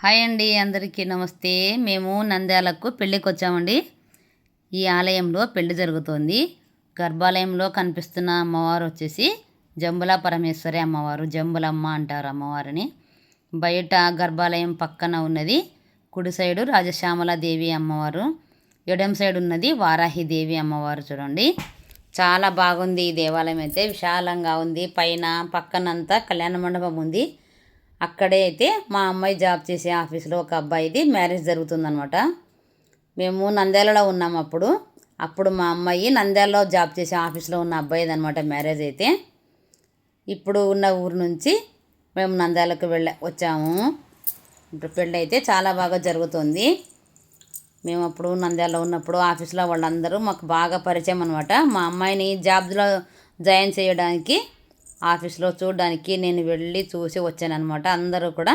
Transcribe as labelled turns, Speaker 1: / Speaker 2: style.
Speaker 1: Hi అండి అందరికీ నమస్తే. మేము నంద్యాలకు పెళ్ళికి వచ్చామండి ఈ ఆలయంలో పెళ్ళి జరుగుతోంది. గర్భాలయంలో కనిపిస్తున్న అమ్మవారు వచ్చేసి జంబుల పరమేశ్వరి అమ్మవారు జంబులమ్మ అంటారు అమ్మవారిని. బయట గర్భాలయం పక్కన ఉన్నది. కుడి సైడు రాజశ్యామల దేవి అమ్మవారు ఎడం సైడ్ ఉన్నది వారాహి దేవి అమ్మవారు చూడండి. చాలా బాగుంది ఈ దేవాలయం అయితే విశాలంగా ఉంది. పైన పక్కనంతా కళ్యాణ మండపం ఉంది. అక్కడే అయితే మా అమ్మాయి జాబ్ చేసే ఆఫీస్లో ఒక అబ్బాయిది మ్యారేజ్ జరుగుతుందనమాట మేము నంద్యాలలో ఉన్నాం అప్పుడు. అప్పుడు మా అమ్మాయి నంద్యాలలో జాబ్ చేసే ఆఫీస్లో ఉన్న అబ్బాయిది అనమాట మ్యారేజ్ అయితే. ఇప్పుడు ఉన్న ఊరు నుంచి మేము నంద్యాలకు వెళ్ళ వచ్చాము. ఇప్పుడు పెళ్ళి అయితే చాలా బాగా జరుగుతుంది. మేము అప్పుడు నంద్యాలలో ఉన్నప్పుడు ఆఫీస్లో వాళ్ళందరూ మాకు బాగా పరిచయం అనమాట మా అమ్మాయిని జాబ్లో జాయిన్ చేయడానికి ఆఫీస్లో చూడడానికి నేను వెళ్ళి చూసి వచ్చాను అనమాట అందరూ కూడా